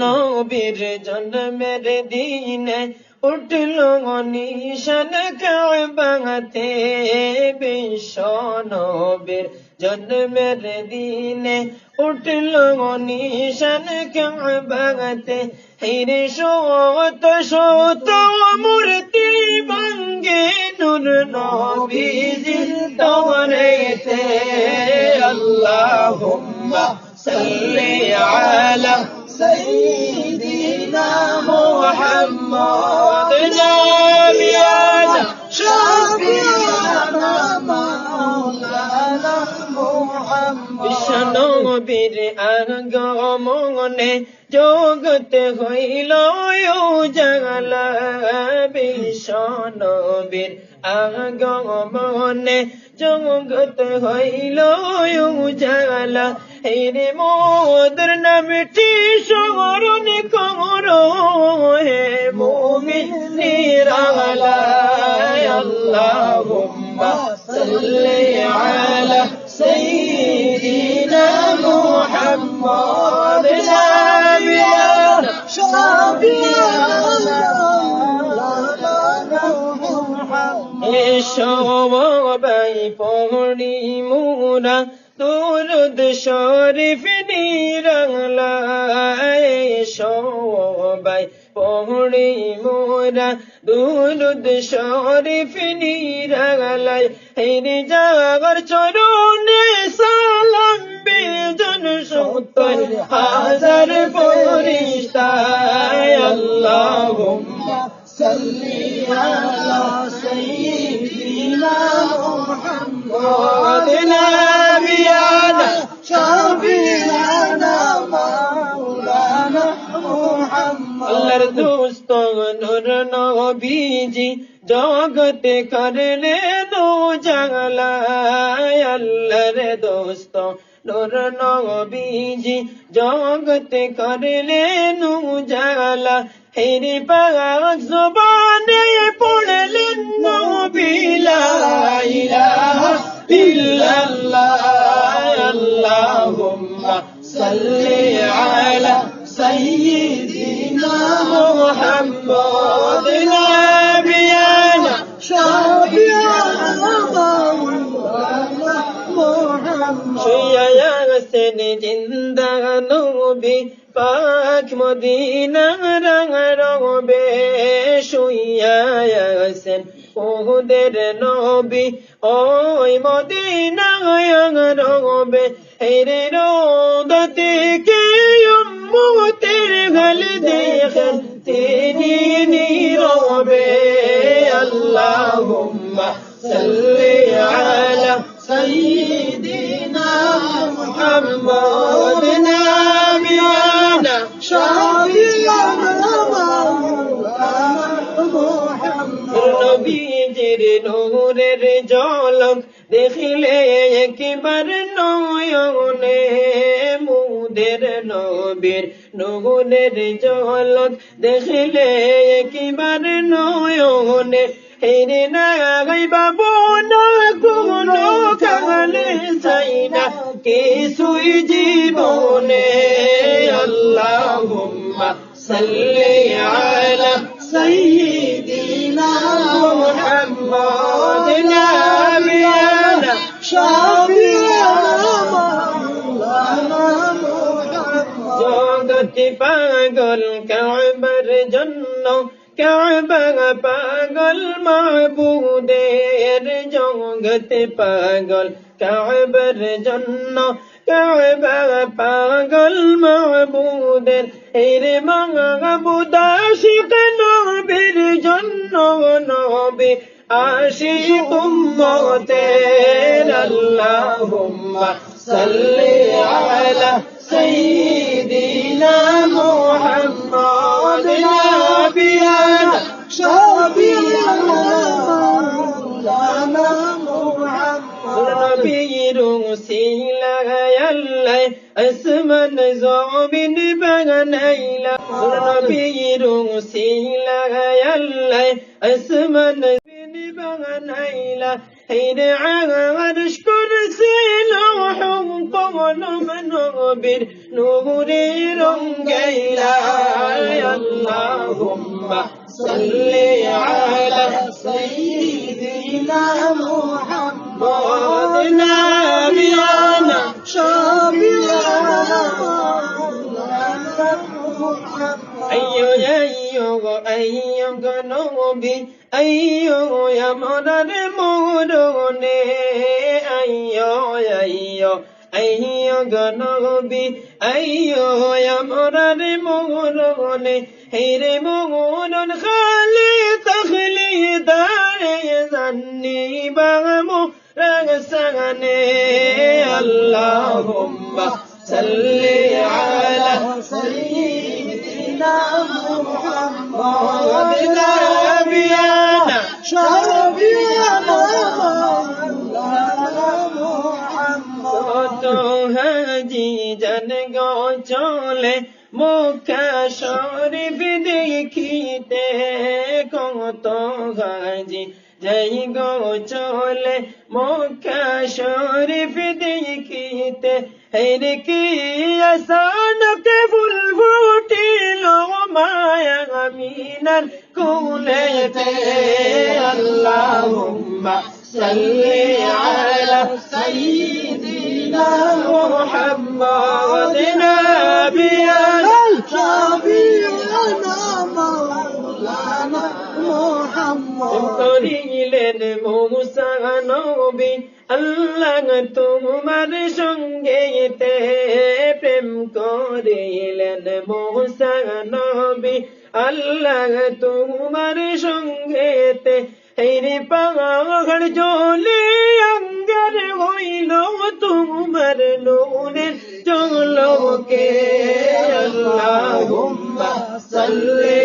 নবীর জন্মের দিনে উঠল নিশান কাবাতে। বিশ্ব নবীর জন্মের দিনে উঠল নিশান কাবাতে। হিরে শত শত মূর্তি ভাঙ্গে নূর নবীজির তরেতে আল্লাহুম্মা সাল্লি আলা سيدنا محمد نبينا شفيعنا مولانا محمد বিশ্বনবীর আগমনে জগত হইল জাগলা বিশ্বনবীর আগমনে জগত হইল জাগলা হেরে মোদর নামটি স্মরণ কর হে মুমিন নিরালা আল্লাহুম্মা সাল্লি আলা সাইয়্যিদিনা মুহাম্মদ নাবিয়ানা শাফিয়ানা এসো বাই পড়ি মুরা দুরুদ শরীফ নিরংলা এসো বাই পড়ি মুরা দুরুদ শরীফ নিরংলাই হেরে জাগর চরণে সালাম বেজন সত্তর হাজার পরিস্তায় মুহাম্মদ নাবিয়ানা শাফিয়ানা মাওলানা মুহাম্মদ। আল্লাহর দোস্ত নূর নবীজি জগতে করলে দো জাগলা আল্লাহর দোস্ত নূর নবীজি জগতে করলে নু জাগলা হেরি পাক জবানে পড়লেন নবীলা ইলাহা ইল্লাল্লাহ আল্লাহুম্মা সাল্লি আলা সাইয়্যিদিনা মুহাম্মদ নাবিয়ানা শাফিয়ানা মাওলানা মুহাম্মদ শুয়ায়াসেন জিন্দা নবী পাক মদিনা রঙ রবে শুয়ায়াসেন ওহুদের নবী ওই মদিনা রবে হেরে রোদতে কে উম্মতের গল দেখেন তিনি নীরবে আল্লাহুম্মা সাল্লি আলা সাইয়্যিদিনা মুহাম্মদ নাবিয়ানা শাফিয়ানা মাওলানা মুহাম্মদ নবীজির নূরের ঝলক দেখিলে একবার নয়নে, মুদের নবীর নূরের ঝলক দেখিলে একবার নয়নে। হেরে না গাইবা বোনা কোনো কাগলে চাই না কিছুই জীবনে। আল্লাহুম্মা সাল্লি আলা পাগল মাহবুদের জগতে পাগল। কাবার জন্য কাবা পাগল মাহবুদের এরে মাহবুদ আশিক নবীর জন্য নবী। আশিক উম্মতের আল্লাহুম্মা সাল্লি আলা সাইয়্যিদিনা சிலையல்லை அசுமன் சோபின் பகனைல உனபியிரும் சிலையல்லை அசுமன் بغنيلة حين عرش كرسي لوح طول من ربر نور رنجيلا اللهم صل على سيدنا محمد আইয়ো আইয়ো নবী আইয়ো আমার মরণে আইয়ো আইয়ো আইয়ো নবী আইয়ো আমার মরণে হেরে মরণ খালি তখলি দারে জানি বামো রঙ সগনে আল্লাহুম্মা সাল্লি আলা চলে দেখিতে কত হাজি যাই গো চলে মুখা শরীফ দেখিতে হের কি আসানকে ফুল ফুটিল يا غمينا كولت اللهم صل على سيدنا محمد نبينا شفيعنا مولانا محمد. انت لي لن موسى نبي. আল্লাহ তোমার সঙ্গে প্রেম করিলেন মোসা নবী। আল্লাহ তোমার সঙ্গে হেরে পাগল জলে অঙ্গর হইল, তোমার নুনের জলকে আল্লাহুম্মা সাল্লি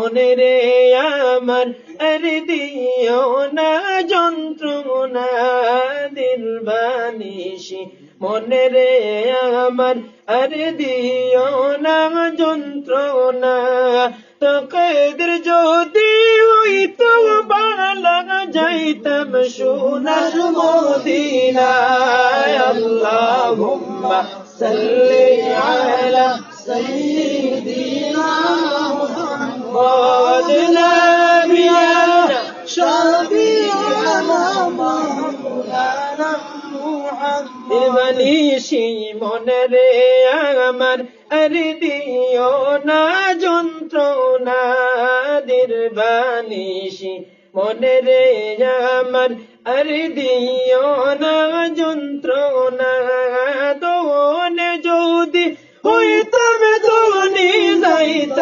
মনে রে আমার, আরে দিও না যন্ত্রণা দিল বানিসি মনে রে আমার, আরে দিও না যন্ত্রণা। তোকেদের যদি হইতো বালা যাইতাম সোনার মদিনায় আল্লাহুম্মা সাল্লি আলা নিশি মনে রে আমার, আরে দিও না যন্ত্রণা নির্বাণীষি মনে রে আমার আরে দিও না তো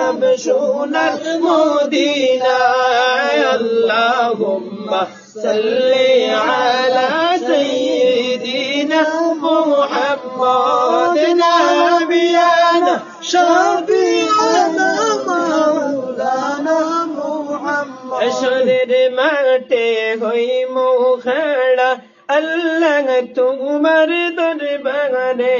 يبشون المدينة. اللهم صل على سيدنا محمد. نبينا شفيعنا مولانا محمد. اشرد مرتے هوي مخڑا اللہ تمہر دربارے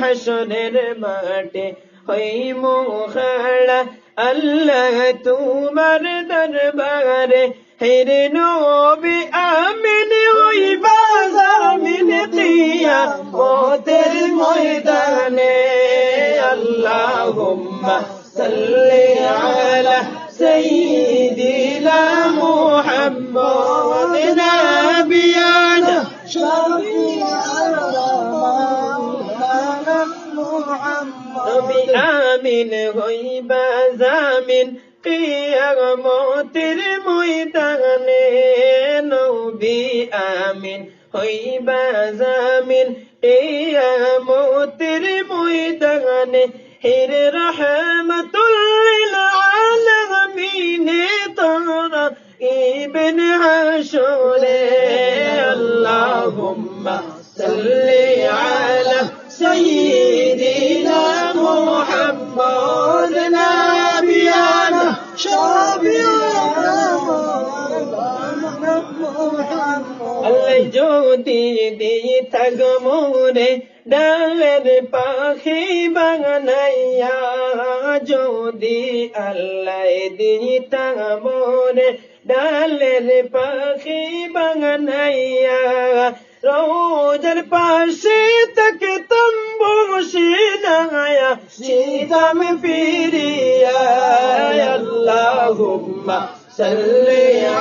حشر مرتے হৈমোহলা আল্লাহ তোমার দরবারে হেরে নবি আমিন হইবা জামিন কিয়া ওদের ময়দানে আল্লাহুম্মা সাল্লি আলা সাইয়্যিদিনা মুহাম্মাদ নাবিয়ানা শাফি'ানা তুমি আমিন হইবা জামিন, কিয়ামতের ময়দানে নবী আমিন হইবা জামিন, কিয়ামতের ময়দানে হির রহমতুল আলমিনে তোরা ইবন হাশরে আল্লাহুম্মা সাল্লি আলা মুহাম্মদ নাবিয়ানা شفيعنا مولانا محمد আল্লাহ যদি দিতা গমরে ডালের পাখি বাঙানাইয়া যদি আল্লাহ দিতা মরে ডালের পাখি বাঙানাইয়া রোজার পাশে তাকে يا شيد من فيريا يا اللهم صل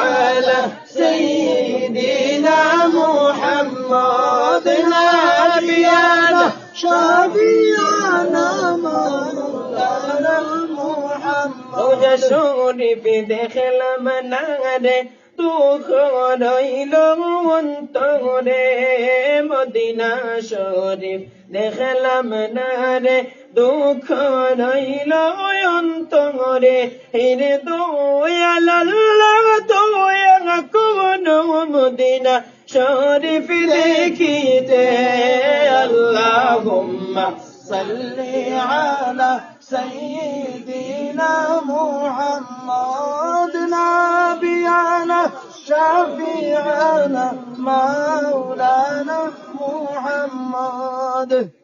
على سيدنا محمد نبينا شفيعنا مولانا محمد. وجسوري في داخل منادي. দুঃখর অন্তরে মদিনা শরীফ দেখলাম না রে। দুঃখ রইল অন্তরে হিরে দয়াল্লাহ দয়া কোন মদিনা শরীফ দেখিতে। আল্লাহ সাল্লি আলা সাইয়্যিদিনা মুহাম্মাদ نبينا شفيعنا مولانا محمد.